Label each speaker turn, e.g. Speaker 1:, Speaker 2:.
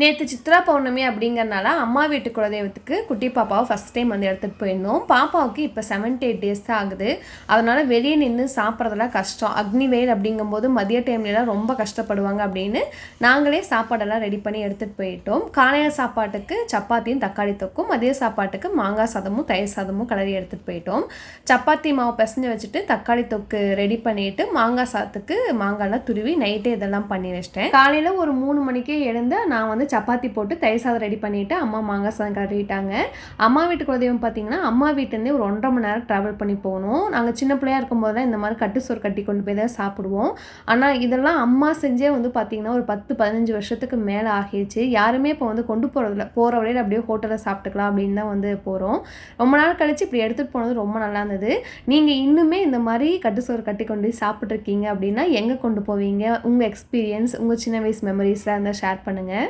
Speaker 1: நேற்று சித்ரா பௌர்ணமி அப்படிங்கறனால அம்மா வீட்டு குலதெய்வத்துக்கு குட்டி பாப்பாவை ஃபஸ்ட் டைம் வந்து எடுத்துகிட்டு போயிருந்தோம். பாப்பாவுக்கு இப்போ செவன்டி எயிட் டேஸ் தான் ஆகுது. அதனால் வெளியே நின்று சாப்பிட்றதெல்லாம் கஷ்டம். அக்னி வெயில் அப்படிங்கும்போது மதிய டைம்லலாம் ரொம்ப கஷ்டப்படுவாங்க அப்படின்னு நாங்களே சாப்பாடெல்லாம் ரெடி பண்ணி எடுத்துகிட்டு போயிட்டோம். காலையில் சாப்பாட்டுக்கு சப்பாத்தியும் தக்காளி தொக்கும் மதிய சாப்பாட்டுக்கு மாங்காய் சாதமும் தயிர் சாதமும் கலரி எடுத்துகிட்டு போயிட்டோம். சப்பாத்தி மாவு பிசைஞ்சு வச்சுட்டு தக்காளி தொக்கு ரெடி பண்ணிட்டு மாங்காய் சாதத்துக்கு மாங்காய்லாம் துருவி நைட்டே இதெல்லாம் பண்ணி வச்சிட்டேன். காலையில் ஒரு மூணு மணிக்கே எழுந்து நான் வந்து சப்பாத்தி போட்டு தயிர் சாதம் ரெடி பண்ணிவிட்டு அம்மா மாங்காய் சாதம் கட்டிட்டாங்க அம்மா வீட்டு குலதெய்வம் பார்த்தீங்கன்னா அம்மா வீட்டிலேருந்தே ஒரு ஒன்றரை மணி நேரம் ட்ராவல் பண்ணி போகணும். நாங்கள் சின்ன பிள்ளையா இருக்கும்போது தான் இந்த மாதிரி கட்டு கட்டி கொண்டு போய் தான் சாப்பிடுவோம். ஆனால் இதெல்லாம் அம்மா செஞ்சே வந்து பார்த்திங்கன்னா ஒரு பத்து பதினஞ்சு வருஷத்துக்கு மேலே ஆகிடுச்சு. யாருமே இப்போ வந்து கொண்டு போகிறதில்ல போகிற வழியில் அப்படியே ஹோட்டலில் சாப்பிட்டுக்கலாம் அப்படின்னு தான் வந்து போகிறோம் ரொம்ப நாள் கழித்து இப்படி எடுத்துகிட்டு போனது ரொம்ப நல்லா இருந்தது. நீங்கள் இன்னுமே இந்த மாதிரி கட்டு சோறு கட்டி கொண்டு போய் சாப்பிட்ருக்கீங்க அப்படின்னா எங்கே கொண்டு போவீங்க? உங்கள் எக்ஸ்பீரியன்ஸ் உங்கள் சின்ன வயசு மெமரிஸ்லாம் இருந்தால் ஷேர் பண்ணுங்கள்